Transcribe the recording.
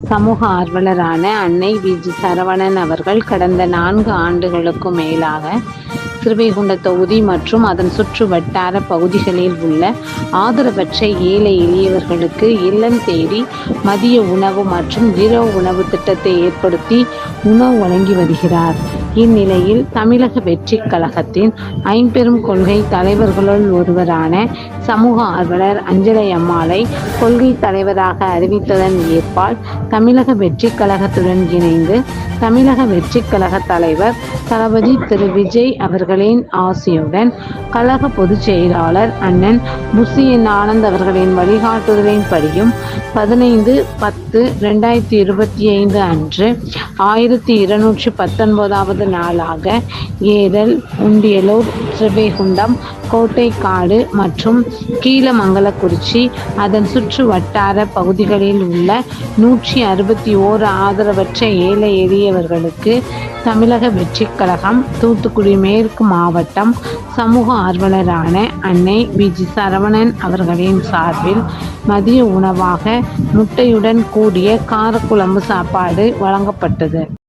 சமூக ஆர்வலரான அன்னை we. G. Saravanan அவர்கள் கடந்த நான்கு ஆண்டுகளுக்கும் மேலாக சிறுவைகுண்ட தொகுதி மற்றும் அதன் சுற்று வட்டார பகுதிகளில் உள்ள ஆதரவற்ற ஏழை எளியவர்களுக்கு இல்லம் தேடி மதிய உணவு மற்றும் இரவு உணவு திட்டத்தை ஏற்படுத்தி உணவு வழங்கி வருகிறார். இந்நிலையில் தமிழக வெற்றி கழகத்தின் ஐம்பெரும் கொள்கை தலைவர்களுள் ஒருவரான சமூக ஆர்வலர் அஞ்சலை அம்மாளை கொள்கை தலைவராக அறிவித்ததன் ஏற்பால் தமிழக வெற்றி கழகத்துடன் இணைந்து தமிழக வெற்றி கழக தலைவர் தளபதி திரு விஜய் அவர்களின் ஆசியுடன் கழக பொதுச் செயலாளர் அண்ணன் முசியின் ஆனந்த் அவர்களின் வழிகாட்டுதலின்படியும் பதினைந்து பத்து ரெண்டாயிரத்தி இருபத்தி ஐந்து அன்று ஆயிரத்தி இருநூற்றி பத்தொன்பதாவது நாளாக ஏரல் உண்டியலூர் ஸ்ரீவைகுண்டம் கோட்டைக்காடு மற்றும் கீழமங்கலக்குறிச்சி அதன் சுற்று வட்டார பகுதிகளில் உள்ள நூற்றி அறுபத்தி ஓரு ஆதரவற்ற ஏழை எளியவர்களுக்கு தமிழக வெற்றிக் கழகம் தூத்துக்குடி மேற்கு மாவட்டம் சமூக ஆர்வலரான அன்னை வி. ஜி. சரவணன் அவர்களின் சார்பில் மதிய உணவாக முட்டையுடன் கூடிய காரக்குழம்பு சாப்பாடு வழங்கப்பட்டது.